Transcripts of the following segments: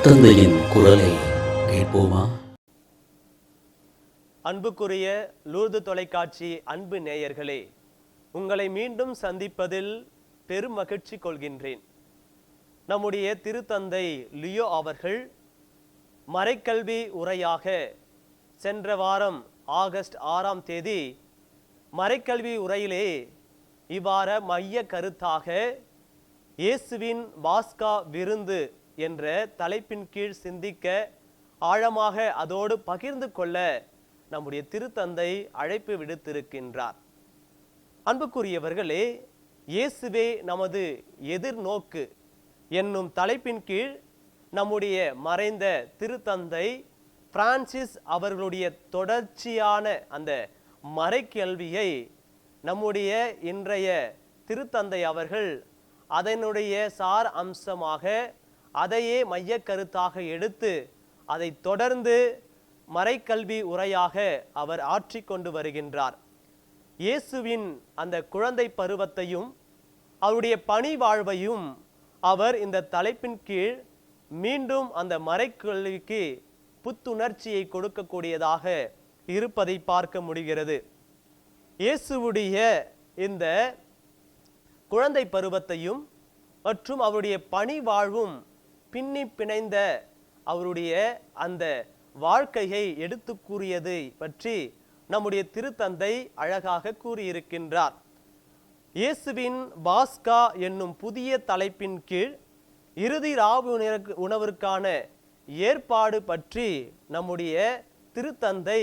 திருத்தந்தையின் குரலை கேட்போமா? அன்புக்குரிய லூர்து தொலைக்காட்சி அன்பு நேயர்களே உங்களை மீண்டும் சந்திப்பதில் பெரும் மகிழ்ச்சி கொள்கின்றேன். நம்முடைய திருத்தந்தை லியோ அவர்கள் மறைக்கல்வி உரையாக சென்ற வாரம் ஆகஸ்ட் ஆறாம் தேதி மறைக்கல்வி உரையிலே இவ்வாற மைய கருத்தாக இயேசுவின் பாஸ்கா விருந்து என்ற தலைப்பின் கீழ் சிந்திக்க ஆழமாக அதோடு பகிர்ந்து கொள்ள நம்முடைய திருத்தந்தை அழைப்பு விடுத்திருக்கின்றார். அன்புக்குரியவர்களே இயேசுவே நமது எதிர்நோக்கு என்னும் தலைப்பின் கீழ் நம்முடைய மறைந்த திருத்தந்தை பிரான்சிஸ் அவர்களுடைய தொடர்ச்சியான அந்த மறைக்கல்வியை நம்முடைய இன்றைய திருத்தந்தை அவர்கள் அதனுடைய சார் அம்சமாக அதையே மைய கருத்தாக எடுத்து அதை தொடர்ந்து மறைக்கல்வி உரையாக அவர் ஆற்றிக்கொண்டு வருகின்றார். இயேசுவின் அந்த குழந்தை பருவத்தையும் அவருடைய பணி வாழ்வையும் அவர் இந்த தலைப்பின் கீழ் மீண்டும் அந்த மறைக்கல்விக்கு புத்துணர்ச்சியை கொடுக்கக்கூடியதாக இருப்பதை பார்க்க முடிகிறது. இயேசுவுடைய இந்த குழந்தை பருவத்தையும் மற்றும் அவருடைய பணி வாழ்வும் பின்னி பிணைந்த அவருடைய அந்த வாழ்க்கையை எடுத்து கூறியதை பற்றி நம்முடைய திருத்தந்தை அழகாக கூறியிருக்கின்றார். இயேசுவின் பாஸ்கா என்னும் புதிய தலைப்பின் கீழ் இறுதி ராவு உணவிற்கான ஏற்பாடு பற்றி நம்முடைய திருத்தந்தை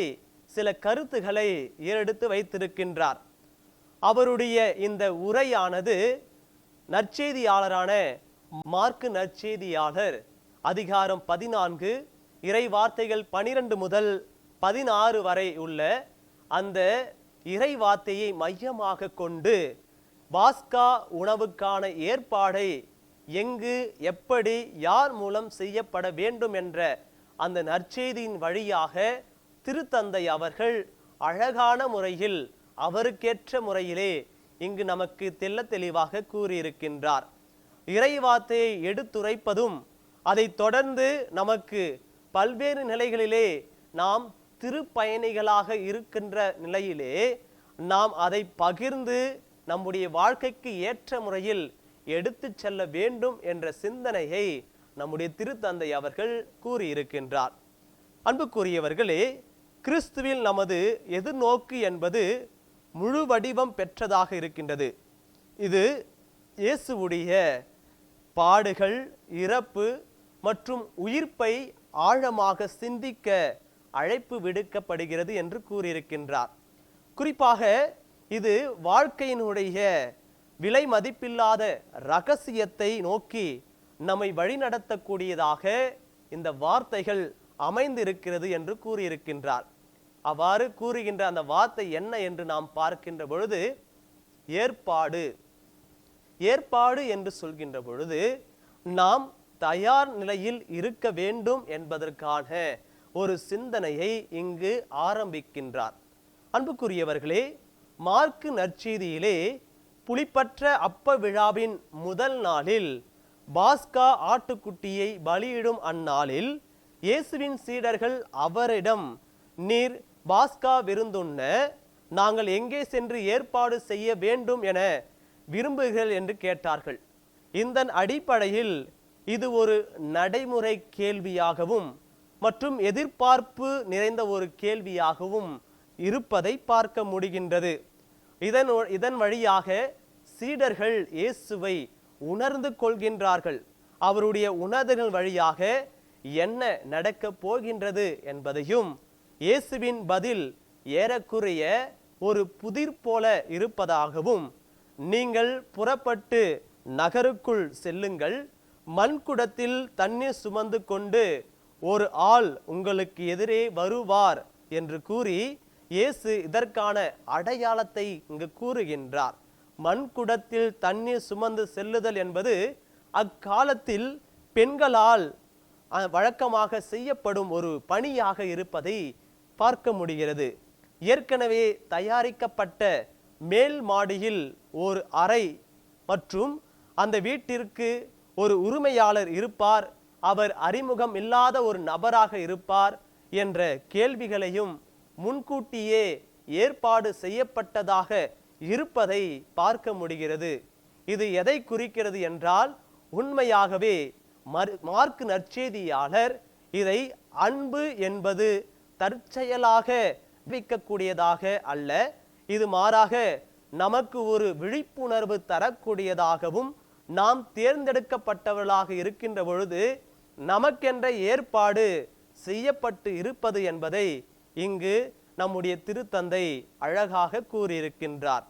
சில கருத்துகளை ஏறெடுத்து வைத்திருக்கின்றார். அவருடைய இந்த உரையானது நற்செய்தியாளரான மார்க்கு நற்செய்தியாளர். அதிகாரம் பதினான்கு இறை வார்த்தைகள் பனிரெண்டு முதல் பதினாறு வரை உள்ள அந்த இறை வார்த்தையை மையமாக கொண்டு பாஸ்கா உணவுக்கான ஏற்பாடை எங்கு எப்படி யார் மூலம் செய்யப்பட வேண்டும் என்ற அந்த நற்செய்தியின் வழியாக திருத்தந்தை அவர்கள் அழகான முறையில் அவருக்கேற்ற முறையிலே இங்கு நமக்கு தெல்ல தெளிவாக கூறியிருக்கின்றார். இறைவார்த்தையை எடுத்துரைப்பதும் அதை தொடர்ந்து நமக்கு பல்வேறு நிலைகளிலே நாம் திருப்பயணிகளாக இருக்கின்ற நிலையிலே நாம் அதை பகிர்ந்து நம்முடைய வாழ்க்கைக்கு ஏற்ற முறையில் எடுத்து செல்ல வேண்டும் என்ற சிந்தனையை நம்முடைய திருத்தந்தை அவர்கள் கூறியிருக்கின்றார். அன்புக்குரியவர்களே கிறிஸ்துவில் நமது எதிர்நோக்கு என்பது முழு வடிவம் பெற்றதாக இருக்கின்றது. இது இயேசுவுடைய பாடுகள் இறப்பு மற்றும் உயிர்ப்பை ஆழமாக சிந்திக்க அழைப்பு விடுக்கப்படுகிறது என்று கூறியிருக்கின்றார். குறிப்பாக இது வாழ்க்கையினுடைய விலை மதிப்பில்லாத ரகசியத்தை நோக்கி நம்மை வழிநடத்தக்கூடியதாக இந்த வார்த்தைகள் அமைந்திருக்கிறது என்று கூறியிருக்கின்றார். அவ்வாறு கூறுகின்ற அந்த வார்த்தை என்ன என்று நாம் பார்க்கின்ற பொழுது ஏற்பாடு. ஏற்பாடு என்று சொல்கின்ற பொழுது நாம் தயார் நிலையில் இருக்க வேண்டும் என்பதற்கான ஒரு சிந்தனையை இங்கு ஆரம்பிக்கின்றார். அன்புக்குரியவர்களே மார்க்கு நற்செய்தியிலே புலிப்பற்ற அப்ப விழாவின் முதல் நாளில் பாஸ்கா ஆட்டுக்குட்டியை பலியிடும் அந்நாளில் இயேசுவின் சீடர்கள் அவரிடம் நீர் பாஸ்கா விருந்துண்ண நாங்கள் எங்கே சென்று ஏற்பாடு செய்ய வேண்டும் என விரும்புகிறீர்கள் என்று கேட்டார்கள். இந்த அடிப்படையில் இது ஒரு நடைமுறை கேள்வியாகவும் மற்றும் எதிர்பார்ப்பு நிறைந்த ஒரு கேள்வியாகவும் இருப்பதை பார்க்க முடிகின்றது. இதன் இதன் வழியாக சீடர்கள் இயேசுவை உணர்ந்து கொள்கின்றார்கள். அவருடைய உணர்தல்கள் வழியாக என்ன நடக்கப் போகின்றது என்பதையும் இயேசுவின் பதில் ஏறக்குறைய ஒரு புதிர் போல இருப்பதாகவும் நீங்கள் புறப்பட்டு நகருக்குள் செல்லுங்கள். மண்குடத்தில் தண்ணீர் சுமந்து கொண்டு ஒரு ஆள் உங்களுக்கு எதிரே வருவார் என்று கூறி இயேசு இதற்கான அடையாளத்தை இங்கு கூறுகின்றார். மண்குடத்தில் தண்ணீர் சுமந்து செல்லுதல் என்பது அக்காலத்தில் பெண்களால் வழக்கமாக செய்யப்படும் ஒரு பணியாக இருப்பதை பார்க்க முடிகிறது. ஏற்கனவே தயாரிக்கப்பட்ட மேல் மாடியில் ஒரு அறை மற்றும் அந்த வீட்டிற்கு ஒரு உரிமையாளர் இருப்பார். அவர் அறிமுகம் இல்லாத ஒரு நபராக இருப்பார் என்ற கேள்விகளையும் முன்கூட்டியே ஏற்பாடு செய்யப்பட்டதாக இருப்பதை பார்க்க முடிகிறது. இது எதை குறிக்கிறது என்றால் உண்மையாகவே மார்க் நற்செய்தியாளர் இதை அன்பு என்பது தற்செயலாக விற்கக்கூடியதாக அல்ல. இது மாறாக நமக்கு ஒரு விழிப்புணர்வு தரக்கூடியதாகவும் நாம் தேர்ந்தெடுக்கப்பட்டவர்களாக இருக்கின்ற பொழுது நமக்கென்ற ஏற்பாடு செய்யப்பட்டு இருப்பது என்பதை இங்கு நம்முடைய திருத்தந்தை அழகாக கூறியிருக்கின்றார்.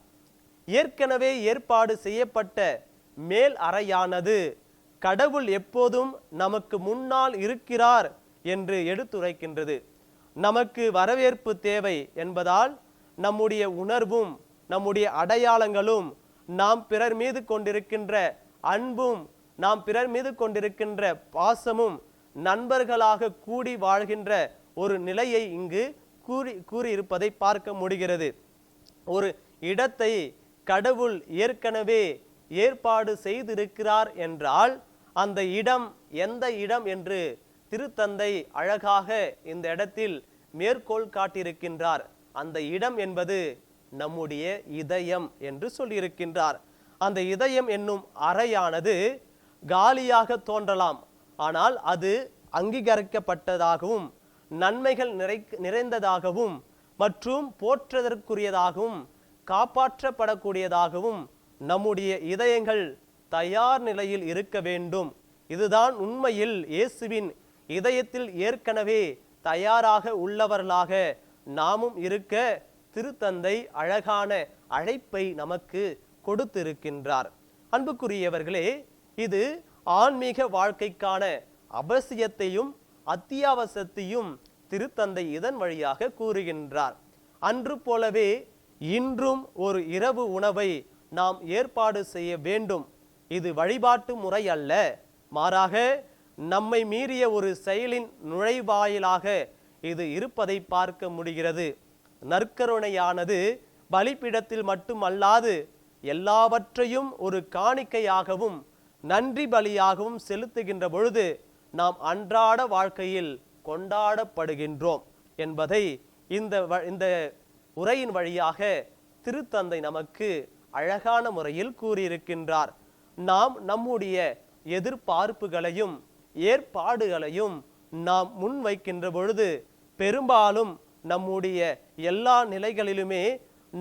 ஏற்கனவே ஏற்பாடு செய்யப்பட்ட மேல் அறையானது கடவுள் எப்போதும் நமக்கு முன்னால் இருக்கிறார் என்று எடுத்துரைக்கின்றது. நமக்கு வரவேற்பு தேவை என்பதால் நம்முடைய உணர்வும் நம்முடைய அடையாளங்களும் நாம் பிறர் மீது கொண்டிருக்கின்ற அன்பும் நாம் பிறர் மீது கொண்டிருக்கின்ற பாசமும் நண்பர்களாக கூடி வாழ்கின்ற ஒரு நிலையை இங்கு கூறி கூறியிருப்பதை பார்க்க முடிகிறது. ஒரு இடத்தை கடவுள் ஏற்கனவே ஏற்பாடு செய்திருக்கிறார் என்றால் அந்த இடம் எந்த இடம் என்று திருத்தந்தை அழகாக இந்த இடத்தில் மேற்கோள் காட்டியிருக்கின்றார். அந்த இடம் என்பது நம்முடைய இதயம் என்று சொல்லியிருக்கின்றார். அந்த இதயம் என்னும் அறையானது காலியாக தோன்றலாம். ஆனால் அது அங்கீகரிக்கப்பட்டதாகவும் நன்மைகள் நிறை நிறைந்ததாகவும் மற்றும் போற்றுவதற்குரியதாகவும் காப்பாற்றப்படக்கூடியதாகவும் நம்முடைய இதயங்கள் தயார் நிலையில் இருக்க வேண்டும். இதுதான் உண்மையில் இயேசுவின் இதயத்தில் ஏற்கனவே தயாராக உள்ளவர்களாக நாமும் இருக்க திருத்தந்தை அழகான அழைப்பை நமக்கு கொடுத்திருக்கின்றார். அன்புக்குரியவர்களே இது ஆன்மீக வாழ்க்கைக்கான அவசியத்தையும் அத்தியாவசியத்தையும் திருத்தந்தை இதன் வழியாக கூறுகின்றார். அன்று போலவே இன்றும் ஒரு இரவு உணவை நாம் ஏற்பாடு செய்ய வேண்டும். இது வழிபாட்டு முறை அல்ல. மாறாக நம்மை மீறிய ஒரு செயலின் நுழைவாயிலாக இது இருப்பதை பார்க்க முடிகிறது. நற்கருணையானது பலிப்பிடத்தில் மட்டுமல்லாது எல்லாவற்றையும் ஒரு காணிக்கையாகவும் நன்றி பலியாகவும் செலுத்துகின்ற பொழுது நாம் அன்றாட வாழ்க்கையில் கொண்டாடப்படுகின்றோம் என்பதை இந்த இந்த உரையின் வழியாக திருத்தந்தை நமக்கு அழகான முறையில் கூறியிருக்கின்றார். நாம் நம்முடைய எதிர்பார்ப்புகளையும் ஏற்பாடுகளையும் நாம் முன்வைக்கின்ற பொழுது பெரும்பாலும் நம்முடைய எல்லா நிலைகளிலுமே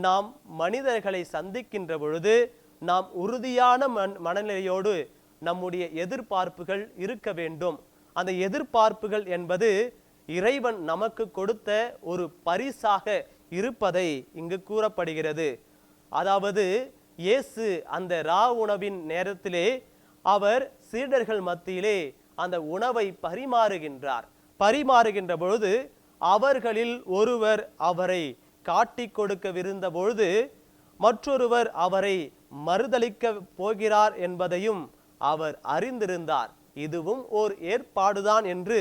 நாம் மனிதர்களை சந்திக்கின்ற பொழுது நாம் உறுதியான மன் மனநிலையோடு நம்முடைய எதிர்பார்ப்புகள் இருக்க வேண்டும். அந்த எதிர்பார்ப்புகள் என்பது இறைவன் நமக்கு கொடுத்த ஒரு பரிசாக இருப்பதை இங்கு கூறப்படுகிறது. அதாவது இயேசு அந்த ரா உணவின் நேரத்திலே அவர் சீடர்கள் மத்தியிலே அந்த உணவை பரிமாறுகின்றார். பரிமாறுகின்ற பொழுது அவர்களில் ஒருவர் அவரை காட்டி கொடுக்கவிருந்த பொழுது மற்றொருவர் அவரை மறுதளிக்க போகிறார் என்பதையும் அவர் அறிந்திருந்தார். இதுவும் ஓர் ஏற்பாடுதான் என்று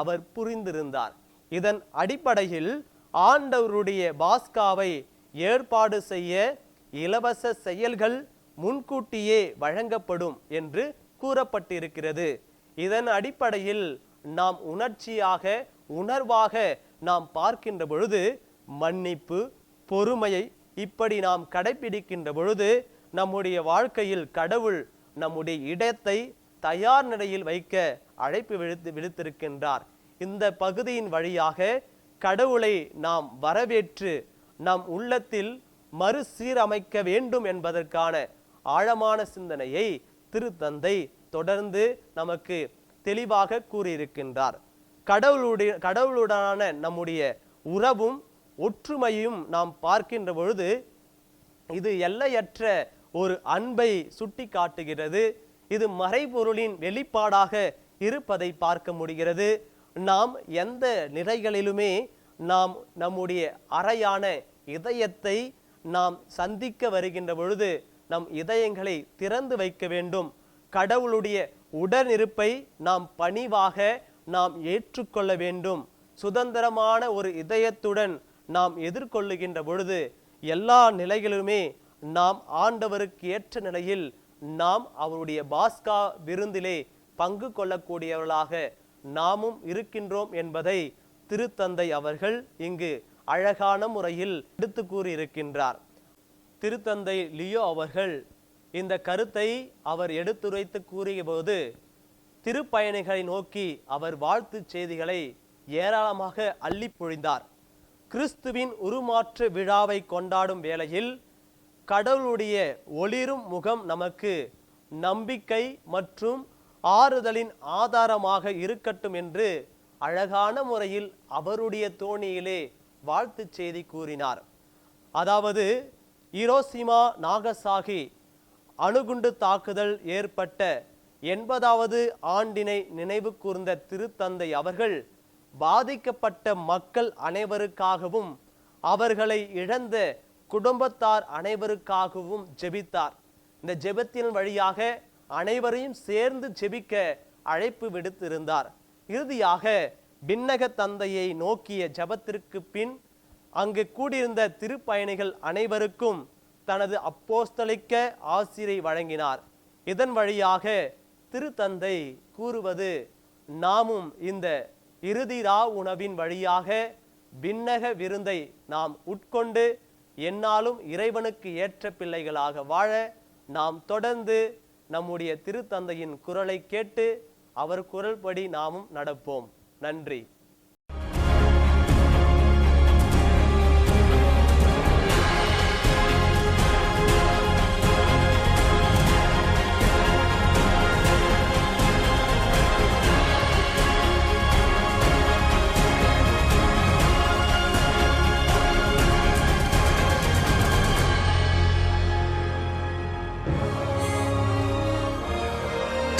அவர் புரிந்திருந்தார். இதன் அடிப்படையில் ஆண்டவருடைய பாஸ்காவை ஏற்பாடு செய்ய இலவச செயல்கள் முன்கூட்டியே வழங்கப்படும் என்று கூறப்பட்டிருக்கிறது. இதன் அடிப்படையில் நாம் உணர்ச்சியாக உணர்வாக நாம் பார்க்கின்ற பொழுது மன்னிப்பு பொறுமையை இப்படி நாம் கடைபிடிக்கின்ற பொழுது நம்முடைய வாழ்க்கையில் கடவுள் நம்முடைய இடத்தை தயார் நிலையில் வைக்க அழைப்பு விடுத்து விடுத்திருக்கின்றார். இந்த பகுதியின் வழியாக கடவுளை நாம் வரவேற்று நம் உள்ளத்தில் மறுசீரமைக்க வேண்டும் என்பதற்கான ஆழமான சிந்தனையை திருத்தந்தை தொடர்ந்து நமக்கு தெளிவாக கூறியிருக்கின்றார். கடவுளுடைய கடவுளுடனான நம்முடைய உறவும் ஒற்றுமையும் நாம் பார்க்கின்ற பொழுது இது எல்லையற்ற ஒரு அன்பை சுட்டி காட்டுகிறது இது மறைபொருளின் வெளிப்பாடாக இருப்பதை பார்க்க முடிகிறது. நாம் எந்த நிலைகளிலுமே நாம் நம்முடைய அறையான இதயத்தை நாம் சந்திக்க வருகின்ற பொழுது நம் இதயங்களை திறந்து வைக்க வேண்டும். கடவுளுடைய உடனிருப்பை நாம் பணிவாக நாம் ஏற்றுக்கொள்ள வேண்டும். சுதந்திரமான ஒரு இதயத்துடன் நாம் எதிர்கொள்ளுகின்ற பொழுது எல்லா நிலைகளிலுமே நாம் ஆண்டவருக்கு ஏற்ற நிலையில் நாம் அவருடைய பாஸ்கா விருந்திலே பங்கு கொள்ளக்கூடியவர்களாக நாமும் இருக்கின்றோம் என்பதை திருத்தந்தை அவர்கள் இங்கு அழகான முறையில் எடுத்து கூறியிருக்கின்றார். திருத்தந்தை லியோ அவர்கள் இந்த கருத்தை அவர் எடுத்துரைத்து கூறியபோது திருப்பயணிகளை நோக்கி அவர் வாழ்த்துச் செய்திகளை ஏராளமாக அள்ளி பொழிந்தார். கிறிஸ்துவின் உருமாற்று விழாவை கொண்டாடும் வேளையில் கடவுளுடைய ஒளிரும் முகம் நமக்கு நம்பிக்கை மற்றும் ஆறுதலின் ஆதாரமாக இருக்கட்டும் என்று அழகான முறையில் அவருடைய தோணியிலே வாழ்த்துச் செய்தி கூறினார். அதாவது இரோசிமா நாகசாகி அணுகுண்டு தாக்குதல் ஏற்பட்ட எண்பதாவது ஆண்டினை நினைவு கூர்ந்த திருத்தந்தை அவர்கள் பாதிக்கப்பட்ட மக்கள் அனைவருக்காகவும் அவர்களை இழந்த குடும்பத்தார் அனைவருக்காகவும் ஜெபித்தார். இந்த ஜெபத்தின் வழியாக அனைவரையும் சேர்ந்து ஜெபிக்க அழைப்பு விடுத்திருந்தார். இறுதியாக பின்னக தந்தையை நோக்கிய ஜபத்திற்கு பின் அங்கு கூடியிருந்த திருப்பயணிகள் அனைவருக்கும் தனது அப்போஸ்தலிக்க ஆசிரியை வழங்கினார். இதன் வழியாக திருத்தந்தை கூறுவது நாமும் இந்த இறுதி ரா உணவின் வழியாக விண்ணக விருந்தை நாம் உட்கொண்டு என்னாலும் இறைவனுக்கு ஏற்ற பிள்ளைகளாக வாழ நாம் தொடர்ந்து நம்முடைய திருத்தந்தையின் குரலை கேட்டு அவர் குரல்படி நாமும் நடப்போம். நன்றி.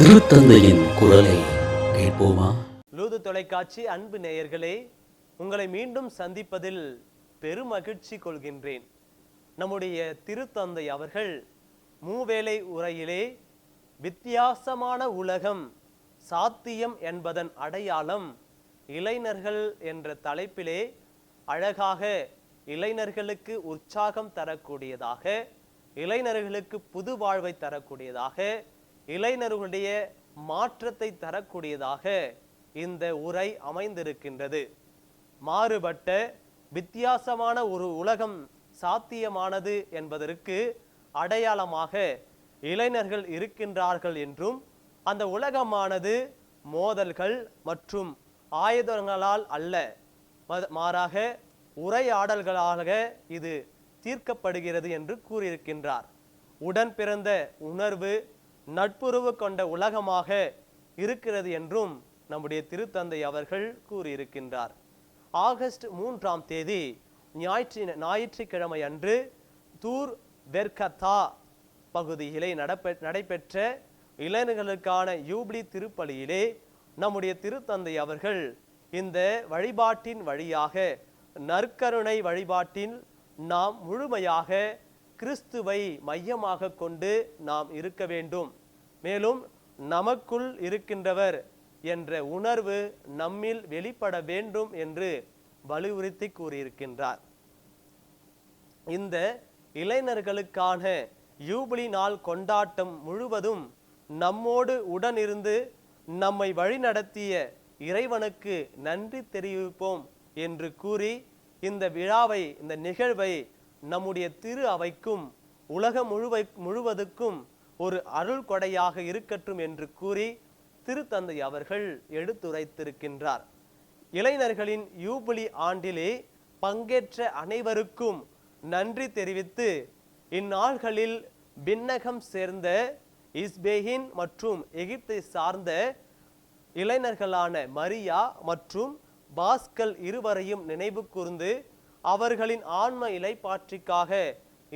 திருத்தந்தையின் குரலை கேட்போமா? லூது தொலைக்காட்சி அன்பு நேயர்களே உங்களை மீண்டும் சந்திப்பதில் பெருமகிழ்ச்சி கொள்கின்றேன். நம்முடைய திருத்தந்தை அவர்கள் மூவேளை உரையிலே வித்தியாசமான உலகம் சாத்தியம் என்பதன் அடையாளம் இளைஞர்கள் என்ற தலைப்பிலே அழகாக இளைஞர்களுக்கு உற்சாகம் தரக்கூடியதாக இளைஞர்களுக்கு புது வாழ்வை தரக்கூடியதாக இளைஞர்களுடைய மாற்றத்தை தரக்கூடியதாக இந்த உரை அமைந்திருக்கின்றது. மாறுபட்ட வித்தியாசமான ஒரு உலகம் சாத்தியமானது என்பதற்கு அடையாளமாக இளைஞர்கள் இருக்கின்றார்கள் என்றும் அந்த உலகமானது மோதல்கள் மற்றும் ஆயுதங்களால் அல்ல. ம- மாறாக உரையாடல்களாக இது தீர்க்கப்படுகிறது என்று கூறியிருக்கின்றார். உடன் பிறந்த உணர்வு நட்புறவு கொண்ட உலகமாக இருக்கிறது என்றும் நம்முடைய திருத்தந்தை அவர்கள் கூறியிருக்கின்றார். ஆகஸ்ட் மூன்றாம் தேதி ஞாயிற்று ஞாயிற்றுக்கிழமை அன்று தூர் வெர்கத்தா பகுதியிலே நடப்பெ நடைபெற்ற இளைஞர்களுக்கான யூப்ளி திருப்பலியிலே நம்முடைய திருத்தந்தை அவர்கள் இந்த வழிபாட்டின் வழியாக நற்கருணை வழிபாட்டில் நாம் முழுமையாக கிறிஸ்துவை மையமாக கொண்டு நாம் இருக்க வேண்டும். மேலும் நமக்குள் இருக்கின்றவர் என்ற உணர்வு நம்மில் வெளிப்பட வேண்டும் என்று வலியுறுத்தி கூறியிருக்கின்றார். இந்த இளைஞர்களுக்கான யூபிலி நாள் கொண்டாட்டம் முழுவதும் நம்மோடு உடனிருந்து நம்மை வழிநடத்திய இறைவனுக்கு நன்றி தெரிவிப்போம் என்று கூறி இந்த விழாவை இந்த நிகழ்வை நம்முடைய திரு அவைக்கும் உலகம் முழுவை முழுவதுக்கும் ஒரு அருள் கொடையாக இருக்கட்டும் என்று கூறி திருத்தந்தை அவர்கள் எடுத்துரைத்திருக்கின்றார். இளைஞர்களின் யூபிலி ஆண்டிலே பங்கேற்ற அனைவருக்கும் நன்றி தெரிவித்து இந்நாள்களில் பின்னகம் சேர்ந்த இஸ்பேஹின் மற்றும் எகிப்தை சார்ந்த இளைஞர்களான மரியா மற்றும் பாஸ்கல் இருவரையும் நினைவு கூர்ந்து அவர்களின் ஆன்ம இலைப்பாற்றிக்காக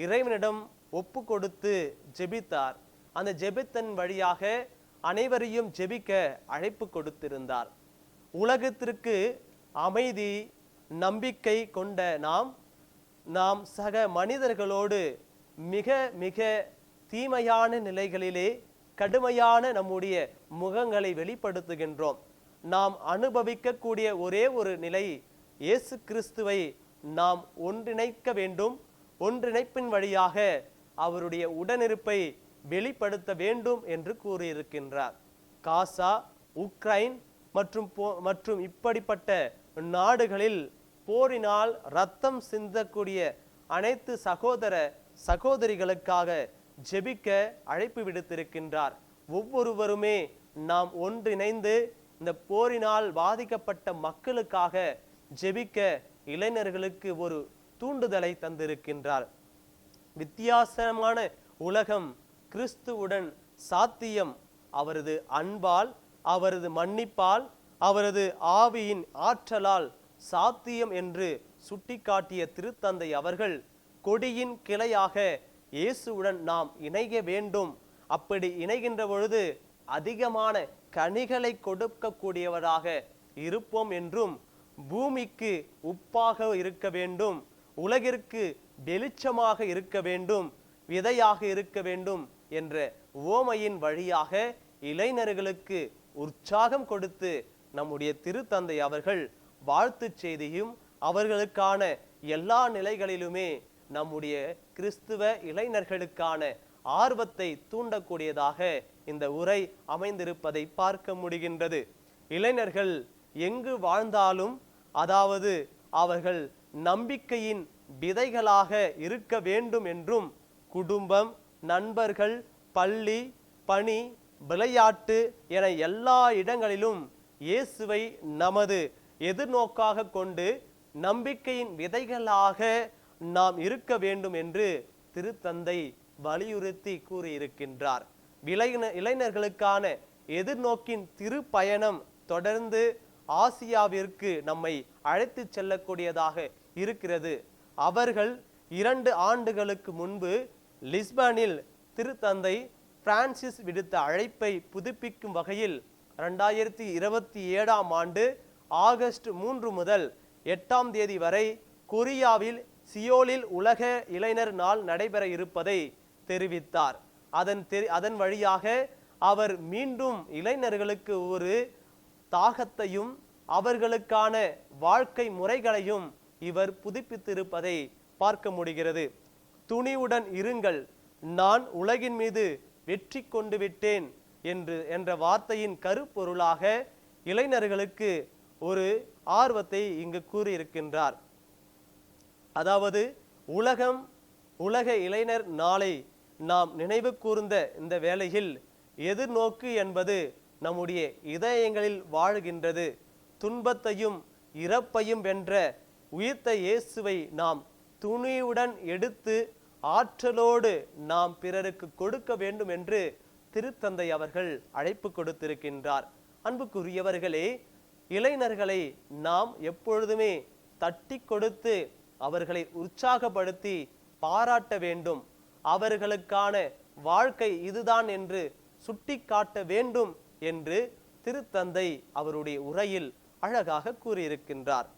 இறைவனிடம் ஒப்பு கொடுத்து ஜெபித்தார். அந்த ஜெபித்தன் வழியாக அனைவரையும் ஜெபிக்க அழைப்பு கொடுத்திருந்தார். உலகத்திற்கு அமைதி நம்பிக்கை கொண்ட நாம் நாம் சக மனிதர்களோடு மிக மிக தீமையான நிலைகளிலே கடுமையான நம்முடைய முகங்களை வெளிப்படுத்துகின்றோம். நாம் அனுபவிக்கக்கூடிய ஒரே ஒரு நிலை இயேசு கிறிஸ்துவை நாம் ஒன்றிணைக்க வேண்டும் ஒன்றிணைப்பின் வழியாக அவருடைய உடனிருப்பை வெளிப்படுத்த வேண்டும் என்று கூறியிருக்கின்றார். காசா உக்ரைன் மற்றும் போ மற்றும் இப்படிப்பட்ட நாடுகளில் போரினால் ரத்தம் சிந்தக்கூடிய அனைத்து சகோதர சகோதரிகளுக்காக ஜெபிக்க அழைப்பு விடுத்திருக்கின்றார். ஒவ்வொருவருமே நாம் ஒன்றிணைந்து இந்த போரினால் பாதிக்கப்பட்ட மக்களுக்காக ஜெபிக்க இளைஞர்களுக்கு ஒரு தூண்டுதலை தந்திருக்கின்றார். வித்தியாசமான உலகம் கிறிஸ்துவுடன் சாத்தியம். அவரது அன்பால் அவரது மன்னிப்பால் அவரது ஆவியின் ஆற்றலால் சாத்தியம் என்று சுட்டிக்காட்டிய திருத்தந்தை அவர்கள் கொடியின் கிளையாக இயேசுவுடன் நாம் இணைய வேண்டும். அப்படி இணைகின்ற பொழுது அதிகமான கனிகளை கொடுக்கக்கூடியவராக இருப்போம் என்றும் பூமிக்கு உப்பாக இருக்க வேண்டும் உலகிற்கு வெளிச்சமாக இருக்க வேண்டும் விதையாக இருக்க வேண்டும் என்ற ஓமையின் வழியாக இளைஞர்களுக்கு உற்சாகம் கொடுத்து நம்முடைய திருத்தந்தை அவர்கள் வாழ்த்துச் செய்தியும் அவர்களுக்கான எல்லா நிலைகளிலுமே நம்முடைய கிறிஸ்துவ இளைஞர்களுக்கான ஆர்வத்தை தூண்டக்கூடியதாக இந்த உரை அமைந்திருப்பதை பார்க்க முடிகின்றது. இளைஞர்கள் எங்கு வாழ்ந்தாலும் அதாவது அவர்கள் நம்பிக்கையின் விதைகளாக இருக்க வேண்டும் என்றும் குடும்பம் நண்பர்கள் பள்ளி பணி விளையாட்டு என எல்லா இடங்களிலும் இயேசுவை நமது எதிர்நோக்காக கொண்டு நம்பிக்கையின் விதைகளாக நாம் இருக்க வேண்டும் என்று திருத்தந்தை வலியுறுத்தி கூறியிருக்கின்றார். இளைஞர்களுக்கான எதிர்நோக்கின் திருப்பயணம் தொடர்ந்து ஆசியாவிற்கு நம்மை அழைத்து செல்லக்கூடியதாக இருக்கிறது. அவர்கள் இரண்டு ஆண்டுகளுக்கு முன்பு லிஸ்பனில் திருத்தந்தை பிரான்சிஸ் விடுத்த அழைப்பை புதுப்பிக்கும் வகையில் ரெண்டாயிரத்தி இருபத்தி ஏழாம் ஆண்டு ஆகஸ்ட் மூன்று முதல் எட்டாம் தேதி வரை கொரியாவில் சியோலில் உலக இளைஞர் நாள் நடைபெற இருப்பதை தெரிவித்தார். அதன் தெரி அதன் வழியாக அவர் மீண்டும் இளைஞர்களுக்கு ஒரு தாகத்தையும் அவர்களுக்கான வாழ்க்கை முறைகளையும் இவர் புதுப்பித்திருப்பதை பார்க்க முடிகிறது. துணிவுடன் இருங்கள் நான் உலகின் மீது வெற்றி கொண்டு விட்டேன் என்று என்ற வார்த்தையின் கருப்பொருளாக இளைஞர்களுக்கு ஒரு ஆர்வத்தை இங்கு கூறியிருக்கின்றார். அதாவது உலகம் உலக இளைஞர் நாளை நாம் நினைவு கூர்ந்த இந்த வேளையில் எதிர்நோக்கு என்பது நம்முடைய இதயங்களில் வாழ்கின்றது. துன்பத்தையும் இறப்பையும் வென்ற உயிர்த்த இயேசுவை நாம் துணியுடன் எடுத்து ஆற்றலோடு நாம் பிறருக்கு கொடுக்க வேண்டும் என்று திருத்தந்தை அவர்கள் அழைப்பு கொடுத்திருக்கின்றார். அன்புக்குரியவர்களே இளைஞர்களை நாம் எப்பொழுதுமே தட்டி கொடுத்து அவர்களை உற்சாகப்படுத்தி பாராட்ட வேண்டும். அவர்களுக்கான வாழ்க்கை இதுதான் என்று சுட்டிக்காட்ட வேண்டும். என்று திருத்தந்தை அவருடைய உரையில் அழகாக கூறியிருக்கின்றார்.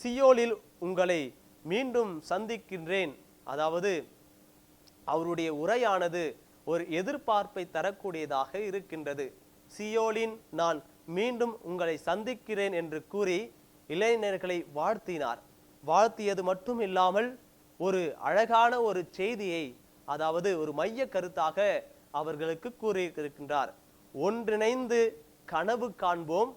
சியோலில் உங்களை மீண்டும் சந்திக்கின்றேன். அதாவது அவருடைய உரையானது ஒரு எதிர்பார்ப்பை தரக்கூடியதாக இருக்கின்றது. சியோலின் நான் மீண்டும் உங்களை சந்திக்கிறேன் என்று கூறி இளைஞர்களை வாழ்த்தினார். வாழ்த்தியது மட்டும் இல்லாமல் ஒரு அழகான ஒரு செய்தியை அதாவது ஒரு மைய கருத்தாக அவர்களுக்கு கூறியிருக்கின்றார். ஒன்றிணைந்து கனவு காண்போம்.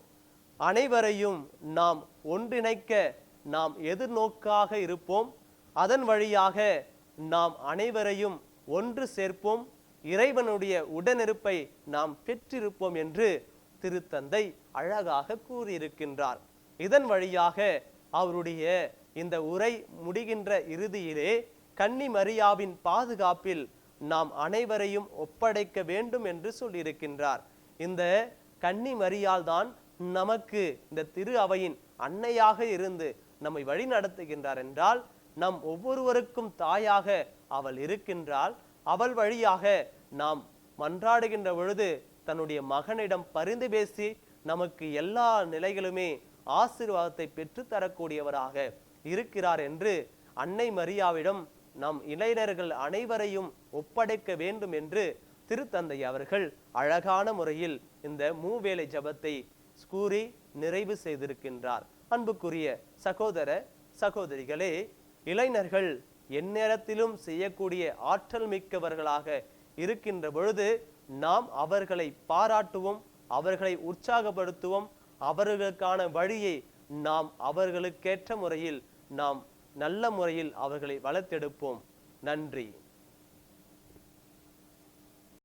அனைவரையும் நாம் ஒன்றிணைக்க நாம் எதிர்நோக்காக இருப்போம். அதன் வழியாக நாம் அனைவரையும் ஒன்று சேர்ப்போம். இறைவனுடைய உடனிருப்பை நாம் பெற்றிருப்போம் என்று திருத்தந்தை அழகாக கூறியிருக்கின்றார். இதன் வழியாக அவருடைய இந்த உரை முடிகின்ற இறுதியிலே கன்னி மரியாவின் பாதுகாப்பில் நாம் அனைவரையும் ஒப்படைக்க வேண்டும் என்று சொல்லியிருக்கின்றார். இந்த கன்னி மரியால் தான் நமக்கு இந்த திரு அவையின் அன்னையாக இருந்து நம்மை வழி நடத்துகின்றார் என்றால் நம் ஒவ்வொருவருக்கும் தாயாக அவள் இருக்கின்றால் அவள் வழியாக நாம் மன்றாடுகின்ற பொழுது தன்னுடைய மகனிடம் பரிந்து பேசி நமக்கு எல்லா நிலைகளுமே ஆசீர்வாதத்தை பெற்றுத்தரக்கூடியவராக இருக்கிறார் என்று அன்னை மரியாவிடம் நம் இளைஞர்கள் அனைவரையும் ஒப்படைக்க வேண்டும் என்று திருத்தந்தை அவர்கள் அழகான முறையில் இந்த மூவேளை ஜபத்தை கூறி நிறைவு செய்திருக்கின்றார். அன்புக்குரிய சகோதர சகோதரிகளே இளைஞர்கள் எந்நேரத்திலும் செய்யக்கூடிய ஆற்றல் மிக்கவர்களாக இருக்கின்ற பொழுது நாம் அவர்களை பாராட்டுவோம் அவர்களை உற்சாகப்படுத்துவோம் அவர்களுக்கான வழியை நாம் அவர்களுக்கேற்ற முறையில் நாம் நல்ல முறையில் அவர்களை வளர்த்தெடுப்போம். நன்றி.